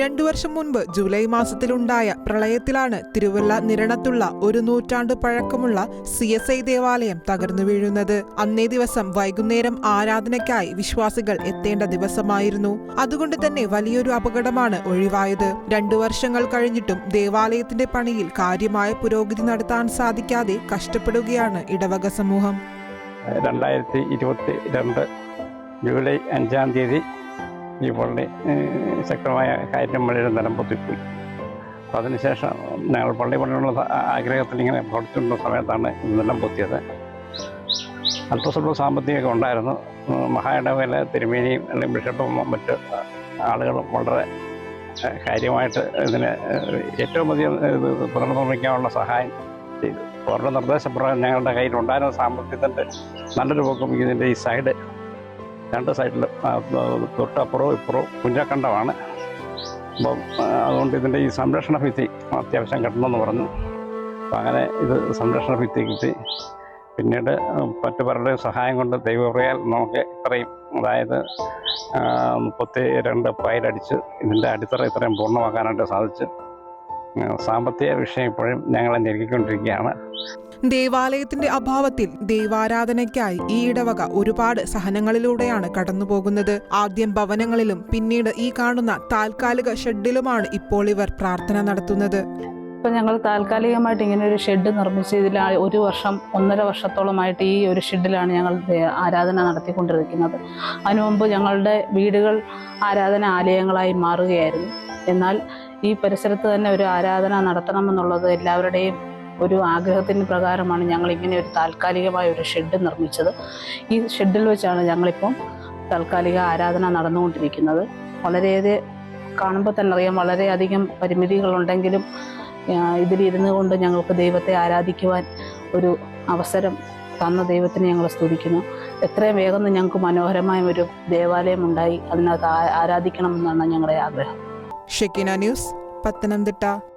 രണ്ടു വർഷം മുൻപ് ജൂലൈ മാസത്തിലുണ്ടായ പ്രളയത്തിലാണ് തിരുവല്ല നിരണത്തുള്ള ഒരു നൂറ്റാണ്ട് പഴക്കമുള്ള സി എസ് ഐ ദേവാലയം തകർന്നു വീഴുന്നത്. അന്നേ ദിവസം വൈകുന്നേരം ആരാധനയ്ക്കായി വിശ്വാസികൾ എത്തേണ്ട ദിവസമായിരുന്നു. അതുകൊണ്ട് തന്നെ വലിയൊരു അപകടമാണ് ഒഴിവായത്. രണ്ടു വർഷങ്ങൾ കഴിഞ്ഞിട്ടും ദേവാലയത്തിന്റെ പണിയിൽ കാര്യമായ പുരോഗതി നടത്താൻ സാധിക്കാതെ കഷ്ടപ്പെടുകയാണ് ഇടവക സമൂഹം. രണ്ടായിരത്തി ഇരുപത്തി രണ്ട് ജൂലൈ അഞ്ചാം തീയതി ഏഹ്, ശക്തമായ കാര്യം മഴയുടെ നിലം പൊത്തിപ്പോയി. അപ്പം അതിനുശേഷം ഞങ്ങൾ പള്ളി പണിയുള്ള ആഗ്രഹത്തിൽ ഇങ്ങനെ പ്രവർത്തിച്ചിരുന്ന സമയത്താണ് നിലം പൊത്തിയത്. അല്പസ്വല്പ സാമ്പത്തികമൊക്കെ ഉണ്ടായിരുന്നു. മഹായിടവേല തിരുമേനിയും അല്ലെങ്കിൽ ബിഷപ്പും മറ്റ് ആളുകളും വളരെ കാര്യമായിട്ട് ഇതിന് ഏറ്റവും അധികം ഇത് പുനർനിർമ്മിക്കാനുള്ള സഹായം ചെയ്തു. അവരുടെ നിർദ്ദേശപ്രകാരം ഞങ്ങളുടെ കയ്യിലുണ്ടായിരുന്ന സാമ്പത്തികത്തിന്റെ നല്ലൊരു പൊക്കം ഇതിന്റെ ഈ സൈഡ് രണ്ട് സൈഡിലും തൊട്ടപ്പുറവും ഇപ്പുറവും കുഞ്ഞക്കണ്ടമാണ് അപ്പം അതുകൊണ്ട് ഇതിന്റെ ഈ സംരക്ഷണ ഭിത്തി അത്യാവശ്യം കെട്ടണമെന്ന് പറഞ്ഞു. അപ്പം അങ്ങനെ ഇത് സംരക്ഷണ ഭിത്തി കിട്ടി. പിന്നീട് മറ്റു പലരുടെയും സഹായം കൊണ്ട് ദൈവപ്രയാൽ നമുക്ക് ഇത്രയും അതായത് മുപ്പത്തി രണ്ട് പൈലടിച്ച് ഇതിന്റെ അടിത്തറ ഇത്രയും പൂർണമാക്കാനായിട്ട് സാധിച്ചു. സാമ്പത്തിക വിഷയം ഇപ്പോഴും ഞങ്ങളെ ഞെരുക്കിക്കൊണ്ടിരിക്കുകയാണ്. ദേവാലയത്തിന്റെ അഭാവത്തിൽ ദൈവാരാധനയ്ക്കായി ഈ ഇടവക ഒരുപാട് സഹനങ്ങളിലൂടെയാണ് കടന്നുപോകുന്നത്. ആദ്യം ഭവനങ്ങളിലും പിന്നീട് ഈ കാണുന്ന താൽക്കാലിക ഷെഡിലുമാണ് ഇപ്പോൾ ഇവർ പ്രാർത്ഥന നടത്തുന്നത്. ഇപ്പം ഞങ്ങൾ താൽക്കാലികമായിട്ട് ഇങ്ങനെ ഒരു ഷെഡ് നിർമ്മിച്ച് ഇതിൽ ഒരു വർഷം ഒന്നര വർഷത്തോളമായിട്ട് ഈ ഒരു ഷെഡിലാണ് ഞങ്ങൾ ആരാധന നടത്തിക്കൊണ്ടിരിക്കുന്നത്. അതിനു മുമ്പ് ഞങ്ങളുടെ വീടുകൾ ആരാധന ആലയങ്ങളായി മാറുകയായിരുന്നു. എന്നാൽ ഈ പരിസരത്ത് തന്നെ ഒരു ആരാധന നടത്തണമെന്നുള്ളത് എല്ലാവരുടെയും ഒരു ആഗ്രഹത്തിന് പ്രകാരമാണ് ഞങ്ങൾ ഇങ്ങനെ ഒരു താൽക്കാലികമായ ഒരു ഷെഡ് നിർമ്മിച്ചത്. ഈ ഷെഡിൽ വെച്ചാണ് ഞങ്ങളിപ്പം താൽക്കാലിക ആരാധന നടന്നുകൊണ്ടിരിക്കുന്നത്. വളരെയേറെ കാണുമ്പോൾ തന്നെ അറിയാം വളരെയധികം പരിമിതികളുണ്ടെങ്കിലും ഇതിലിരുന്ന് കൊണ്ട് ഞങ്ങൾക്ക് ദൈവത്തെ ആരാധിക്കുവാൻ ഒരു അവസരം തന്ന ദൈവത്തിന് ഞങ്ങൾ സ്തുതിക്കുന്നു. എത്രയും വേഗം ഞങ്ങൾക്ക് മനോഹരമായ ഒരു ദേവാലയം ഉണ്ടായി. അതിനകത്ത് ആരാധിക്കണം എന്നാണ് ഞങ്ങളുടെ ആഗ്രഹം. Shekinah news Pathanamthitta.